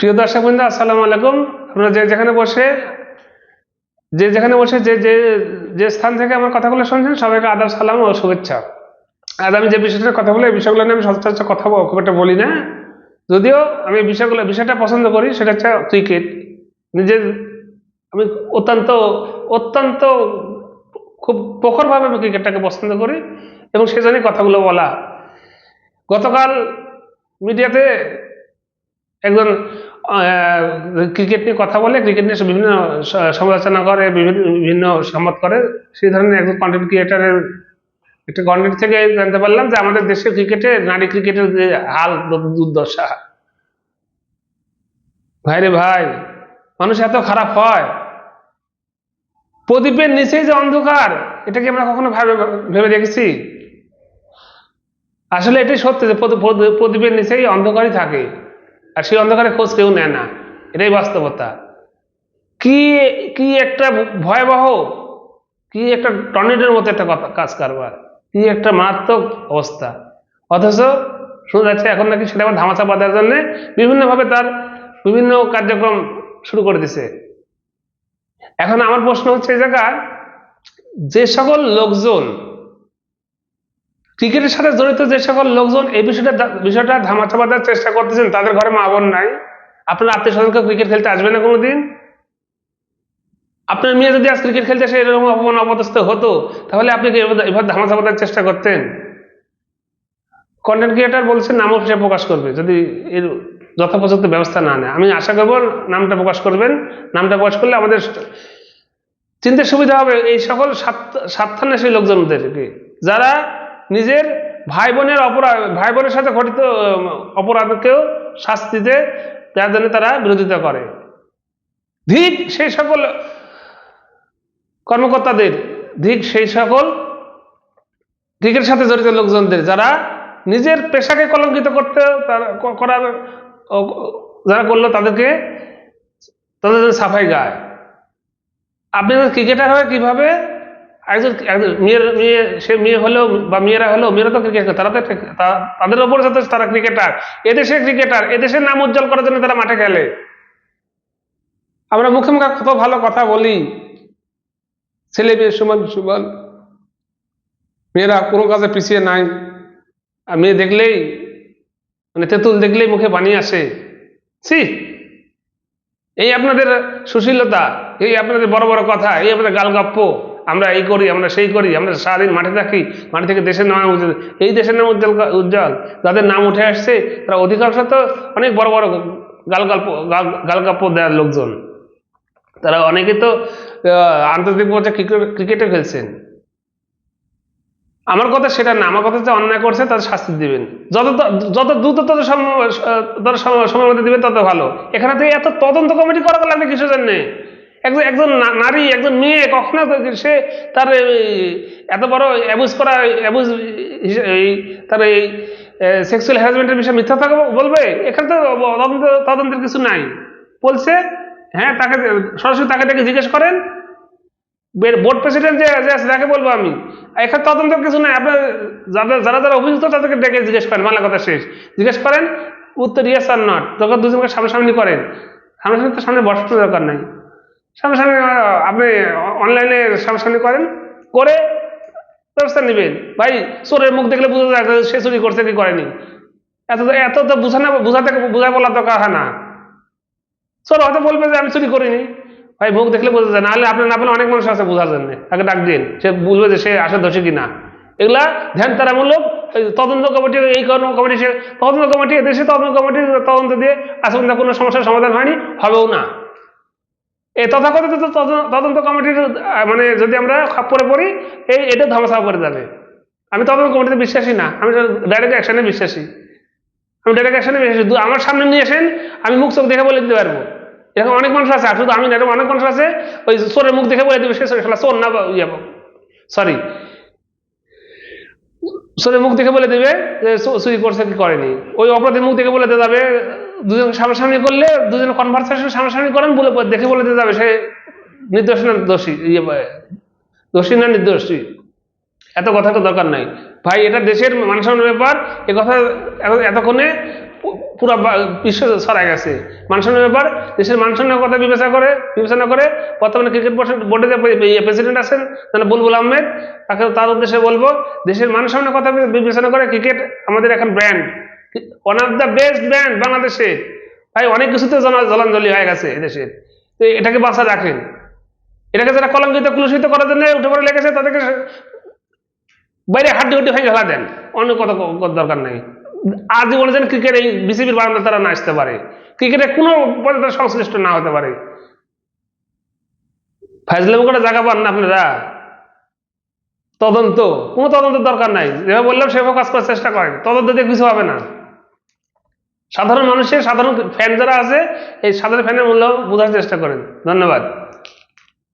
প্রিয় দর্শক বৃন্দ, আসসালামু আলাইকুম। আপনারা যে যেখানে বসে, যে যেখানে বসে, যে যে যে স্থান থেকে আমার কথাগুলো শুনছেন, সবাইকে আদাব সালাম ও শুভেচ্ছা। আজ আমি যে বিষয়টা কথা বলি, এই বিষয়গুলো নিয়ে আমি সচরাচর কথা খুব একটা বলি না। যদিও আমি বিষয়গুলো বিষয়টা পছন্দ করি, সেটা হচ্ছে ক্রিকেট নিজের আমি অত্যন্ত অত্যন্ত খুব প্রখরভাবে আমি ক্রিকেটটাকে পছন্দ করি এবং সেজন্যই কথাগুলো বলা। গতকাল মিডিয়াতে একজন ক্রিকেট নিয়ে কথা বলে ক্রিকেট নিয়ে বিভিন্ন সমালোচনা করে, বিভিন্ন বিভিন্ন সম্মত করে। সেই ধরনের একজন কন্টেন্ট ক্রিয়েটারের একটা কন্টেন্ট থেকে জানতে পারলাম যে আমাদের দেশের ক্রিকেটে নারী ক্রিকেটের যে হাল, দুর্দশা। ভাই রে ভাই, মানুষ এত খারাপ হয়। প্রদীপের নিচেই যে অন্ধকার, এটা কি আমরা কখনো ভাবে, ভেবে দেখেছি? আসলে এটাই সত্যি যে প্রদ- প্রদ- প্রদীপের নিচেই অন্ধকারই থাকে। আর সেই অন্ধকারে খোঁজ কেউ নেয় না। এটাই বাস্তবতা। কি কি একটা ভয়াবহ, কি একটা টর্নেডোর মতো একটা কথা, কাজ কারবার। কি একটা মারাত্মক অবস্থা। অথচ শোনা যাচ্ছে এখন নাকি সেটা আবার ধামাচা বাঁধার জন্য বিভিন্নভাবে তার বিভিন্ন কার্যক্রম শুরু করে দিছে। এখন আমার প্রশ্ন হচ্ছে এই জায়গায় যে সকল লোকজন ক্রিকেটের সাথে জড়িত যে সকল লোকজন এই বিষয়টা বিষয়টা ধামাচা বাঁধার চেষ্টা করতেছেন, তাদের ঘরে মা বোন নাই। আপনার আত্মীয় স্বজনকে ক্রিকেট খেলতে আসবে না কোনোদিন? আপনার মেয়ে যদি আজ ক্রিকেট খেলতে আসে, এরকম অপমান অপদস্থ হতো, তাহলে আপনি কি এভাবে এভাবে ধামাচা চেষ্টা করতেন? কন্টেন্ট ক্রিয়েটার বলছে নামও সে প্রকাশ করবে, যদি এর যথোপযুক্ত ব্যবস্থা না নেয়। আমি আশা করব নামটা প্রকাশ করবেন। নামটা প্রকাশ করলে আমাদের চিনতে সুবিধা হবে এই সকল স্বার্থ- স্বার্থান্বেষী লোকজনদেরকে। যারা নিজের ভাই বোনের অপরাধ ভাই বোনের সাথে ঘটিত অপরাধকেও শাস্তিতে দেওয়ার জন্য তারা বিরোধিতা করে। ধিক সেই সকল কর্মকর্তাদের ধিক সেই সকল ক্রিকেটের সাথে জড়িত লোকজনদের, যারা নিজের পেশাকে কলঙ্কিত করতে করার যারা করল, তাদেরকে, তাদের সাফাই গায়। আপনি ক্রিকেটার হয়ে কীভাবে একজন মেয়ের মেয়ে, সে মেয়ে হলেও বা মেয়েরা হলেও, মেয়েরা তো ক্রিকেট তারা তো তাদের ওপরে যাতে তারা ক্রিকেটার এদেশে ক্রিকেটার এদেশের নাম উজ্জ্বল করার জন্য তারা মাঠে খেলে। আমরা মুখে মুখে কত ভালো কথা বলি। ছেলে মেয়ে সমান সমান। মেয়েরা কোনো কাজে পিছিয়ে নাই। আর মেয়ে দেখলেই মানে তেঁতুল দেখলেই মুখে বানিয়ে আসে। ছি! এই আপনাদের সুশীলতা, এই আপনাদের বড় বড় কথা, এই আপনাদের গালগপ্প আমরা এই করি, আমরা সেই করি, আমরা সারাদিন মাঠে থাকি, মাঠে থেকে দেশের নাম উজ্জ্বল। এই দেশের নাম উজ্জ্বল উজ্জ্বল। যাদের নাম উঠে আসছে, তারা অধিকাংশ তো অনেক বড় বড় গালগল্প গাল- গালগপ্প দেওয়ার লোকজন। তারা অনেকে তো আন্তর্জাতিক পর্যায়ে ক্রিকেট- খেলছেন। আমার কথা সেটা না, আমার কথা যে অন্যায় করছে তাদের শাস্তি দিবেন। যত যত দ্রুত তত সময়ের মধ্যে দিবেন, তত ভালো। এখানে তো এত তদন্ত কমিটি করা লাগবে কিছু জন্য একজন একজন নারী, একজন মেয়ে কখনো সে তার এত বড় অ্যাবুজ করা অ্যাবুজ এই তার এই সেক্সুয়াল হ্যারাসমেন্টের বিষয়ে মিথ্যা থাকা বলবে? এখানে তো তদন্ত তদন্তের কিছু নাই। বলছে হ্যাঁ তাকে সরাসরি তাকে তাকে জিজ্ঞেস করেন। বোর্ড প্রেসিডেন্ট যে আছে তাকে বলব আমি। এখানে তদন্ত কিছু নাই। আপনার যাদের যারা যারা অভিযুক্ত, তাদেরকে ডেকে জিজ্ঞেস করেন। বাংলা কথা শেষ। জিজ্ঞেস করেন, উত্তর ইয়েস আর নট তখন দুজনকে সামনাসামনি করেন। সামনাসামনি তো সামনে বসার দরকার নাই। আহ, আপনি অনলাইনে সামনাসামনি করেন করে ব্যবস্থা নেবেন। ভাই চোরের মুখ দেখলে বোঝা যায় সে চুরি করছে কি করেনি। এত তো- এত তো বোঝানো বোঝাতে বোঝা বলার দরকার হয় না। চোর হয়তো বলবে যে আমি চুরি করিনি। ভাই মুখ দেখলে বোঝা যায় নাহলে আপনার না পেলে অনেক মানুষ আছে বোঝার জন্য। তাকে ডাক দিন সে বুঝবে যে সে আসলে দোষী কিনা। এগুলা ধ্যান তারামূলক তদন্ত কমিটি এই কমিটি সে তদন্ত কমিটি দেশে তদন্ত কমিটি তদন্ত দিয়ে আসলে কোনো সমস্যার সমাধান হয়নি হবেও না। এই তথাকথিত তদন্ত- কমিটির মানে যদি আমরা খাপ্পরে পড়ি এই এটা ধ্বংসা করে যাবে। আমি তদন্ত কমিটিতে বিশ্বাসী না, আমি ডাইরেক্ট অ্যাকশনে বিশ্বাসী। আমি ডাইরেক্ট অ্যাকশনে বিশ্বাসী। আমার সামনে নিয়ে আসেন, আমি মুখ চোখ দেখে বলে দিতে পারব। এরকম অনেক মানুষ আছে শুধু আমি এরকম অনেক মানুষ আছে, ওই চোরের মুখ দেখে বলে দেবে, সে চোর না ইয়ে সরি চোরের মুখ দেখে বলে দেবে যে চুরি করছে কি করেনি। ওই অপরাধের মুখ দেখে বলে দিয়ে যাবে দুজন সামনাসামনি করলে দুজন কনভারসেশন সামনাসামনি করেন, বলে দেখে বলে দিয়ে যাবে, সে নির্দোষ না দোষী ইয়ে দোষী না নির্দোষী? এত কথা তো দরকার নাই। ভাই, এটা দেশের মানুষের ব্যাপার, এ কথা এত- এতক্ষণে পুরো বিশ্ব ছড়ায় গেছে। মানসনের ব্যাপার, দেশের মানসনের কথা বিবেচনা করে বিবেচনা করে, বর্তমানে ক্রিকেট বোর্ডে যে প্রেসিডেন্ট আছেন তাহলে বুলবুল আহমেদ তাকে তার উদ্দেশ্যে বলব, দেশের মানসনের কথা বিবেচনা করে ক্রিকেট আমাদের এখন brand one of the best brand বাংলাদেশে ভাই, অনেক কিছুতে জলা- জলাঞ্জলি হয়ে গেছে এদেশে। তো এটাকে বাঁচা রাখেন। এটাকে যারা কলঙ্কিত, কুলুষিত করার জন্য উঠে পড়ে লেগেছে, তাদেরকে বাইরে হাড্ডি হুড্ডি ভেঙে ফেলা দেন। অন্য কথা দরকার নেই। আজীবনে যেন ক্রিকেট এই বিসিবির বারান্দা তারা না আসতে পারে। ক্রিকেটে কোনো পর্যন্ত সংশ্লিষ্ট না হতে পারে। ফাইজলাম করে জায়গা পান না আপনারা? তদন্ত। কোনো তদন্তের দরকার নাই। যেভাবে বললাম, সেভাবে কাজ করার চেষ্টা করেন। তদন্ত দিয়ে কিছু হবে না। সাধারণ মানুষের সাধারণ ফ্যান যারা আছে এই সাধারণ ফ্যানের মূল্য বোঝার চেষ্টা করেন। ধন্যবাদ।